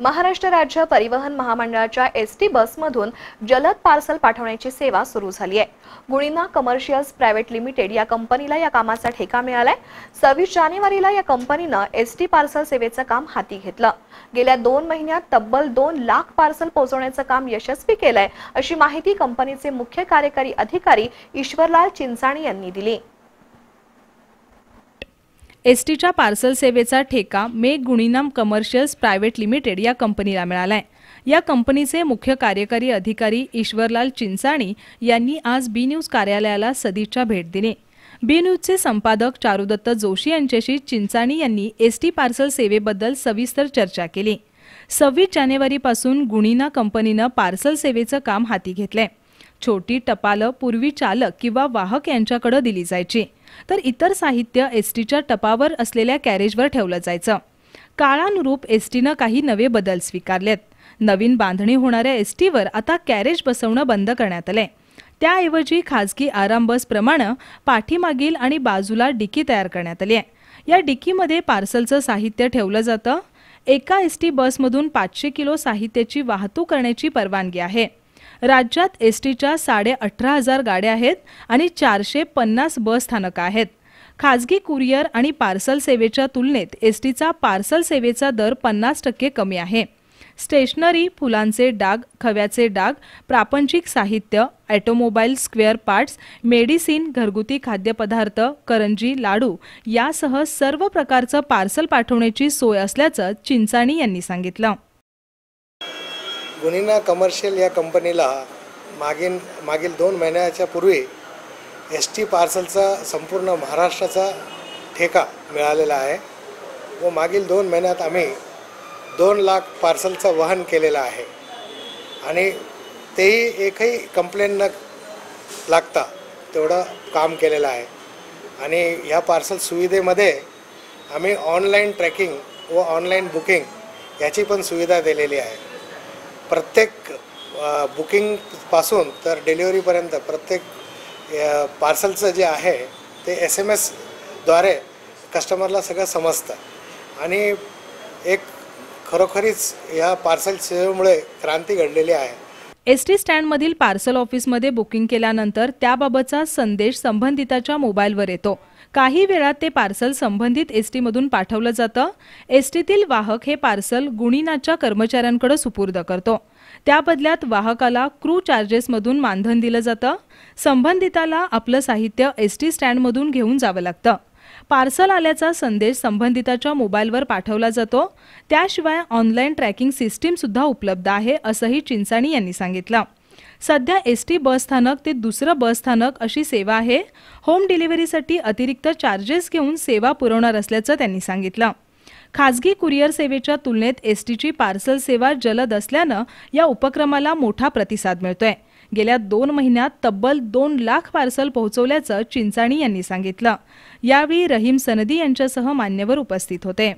महाराष्ट्र राज्य परिवहन महामंडळाच्या एस टी बसमधून जलद पार्सल पाठवण्याची सेवा सुरू झाली आहे. गुणिना कमर्शियल्स प्रायव्हेट लिमिटेड या कंपनीला या कामाचा ठेका मिळालाय. सव्वीस जानेवारीला या कंपनीनं एस टी पार्सल सेवेचं काम हाती घेतलं. गेल्या दोन महिन्यात तब्बल दोन लाख पार्सल पोहोचवण्याचं काम यशस्वी केलंय अशी माहिती कंपनीचे मुख्य कार्यकारी अधिकारी ईश्वरलाल चिंचाणी यांनी दिली. एस टीच्या पार्सल सेवेचा ठेका मेक गुणीनाम कमर्शियल्स प्रायव्हेट लिमिटेड या कंपनीला मिळालाय. या कंपनीचे मुख्य कार्यकारी अधिकारी ईश्वरलाल चिंचाणी यांनी आज बी न्यूज कार्यालयाला सदिच्छा भेट दिली. बी न्यूजचे संपादक चारुदत्त जोशी यांच्याशी चिंचाणी यांनी एस टी पार्सल सेवेबद्दल सविस्तर चर्चा केली. सव्वीस जानेवारीपासून गुणीना कंपनीनं पार्सल सेवेचं काम हाती घेतलंय. छोटी टपालं पूर्वी चालक किंवा वाहक यांच्याकडे दिली जायची. तर इतर साहित्य एस टीच्या टपावर असलेल्या कॅरेजवर ठेवलं जायचं. काळानुरूप एस टीनं काही नवे बदल स्वीकारलेत. नवीन बांधणी होणाऱ्या एस टीवर आता कॅरेज बसवणं बंद करण्यात आलंय. त्याऐवजी खाजगी आराम बसप्रमाणे पाठीमागील आणि बाजूला डिकी तयार करण्यात आली आहे या डिकीमध्ये पार्सलचं साहित्य ठेवलं जातं. एका एस टी बसमधून पाचशे किलो साहित्याची वाहतूक करण्याची परवानगी आहे. राज्यात एस टीच्या साडे अठरा हजार गाड्या आहेत आणि चारशे पन्नास बस स्थानकं आहेत. खाजगी कुरिअर आणि पार्सल सेवेच्या तुलनेत एस टीचा पार्सल सेवेचा दर पन्नास टक्के कमी आहे. स्टेशनरी फुलांचे डाग खव्याचे डाग प्रापंचिक साहित्य ॲटोमोबाईल स्क्वेअर पार्ट्स मेडिसिन घरगुती खाद्यपदार्थ करंजी लाडू यासह सर्व प्रकारचं पार्सल पाठवण्याची सोय असल्याचं चिंचाणी यांनी सांगितलं. गुनिना कमर्शियल या कंपनीला मागील मागील दोन महिन्याच्या पूर्वी एस टी पार्सलचा संपूर्ण महाराष्ट्राचा ठेका मिळालेला आहे व मागील दोन महिन्यात आम्ही दोन लाख पार्सलचं वहन केलेलं आहे. आणि तेही एकही कंप्लेंट न लागता तेवढं काम केलेलं आहे. आणि ह्या पार्सल सुविधेमध्ये आम्ही ऑनलाईन ट्रॅकिंग व ऑनलाईन बुकिंग याची पण सुविधा दिलेली आहे. प्रत्येक बुकिंगपासून तर डिलिव्हरीपर्यंत प्रत्येक पार्सलचं जे आहे ते एस एम एसद्वारे कस्टमरला सगळं समजतं. आणि एक खरोखरीच या पार्सल सेवेमुळे क्रांती घडलेली आहे. एस टी स्टँडमधील पार्सल ऑफिसमध्ये बुकिंग केल्यानंतर त्याबाबतचा संदेश संबंधिताच्या मोबाईलवर येतो. काही वेळात ते पार्सल संबंधित एस टीमधून पाठवलं जातं. एस टीतील वाहक हे पार्सल गुणीनाच्या कर्मचाऱ्यांकडे सुपूर्द करतो. त्या बदल्यात वाहकाला क्रू चार्जेसमधून मानधन दिलं जातं. संबंधिताला आपलं साहित्य एस टी स्टँडमधून घेऊन जावं लागतं. पार्सल आल्याचा संदेश संबंधिताच्या मोबाईलवर पाठवला जातो. त्याशिवाय ऑनलाईन ट्रॅकिंग सिस्टीमसुद्धा उपलब्ध आहे असंही चिंचाणी यांनी सांगितलं. सध्या एस टी बसस्थानक ते दुसरं बसस्थानक अशी सेवा आहे. होम डिलिव्हरीसाठी अतिरिक्त चार्जेस घेऊन सेवा पुरवणार असल्याचं त्यांनी सांगितलं. खाजगी कुरिअर सेवेच्या तुलनेत एस टीची पार्सल सेवा जलद असल्यानं या उपक्रमाला मोठा प्रतिसाद मिळतोय. गेल्या दोन महिन्यात तब्बल दोन लाख पार्सल पोहोचवल्याचं चिंचाणी यांनी सांगितलं. यावेळी रहीम सनदी यांच्यासह मान्यवर उपस्थित होते.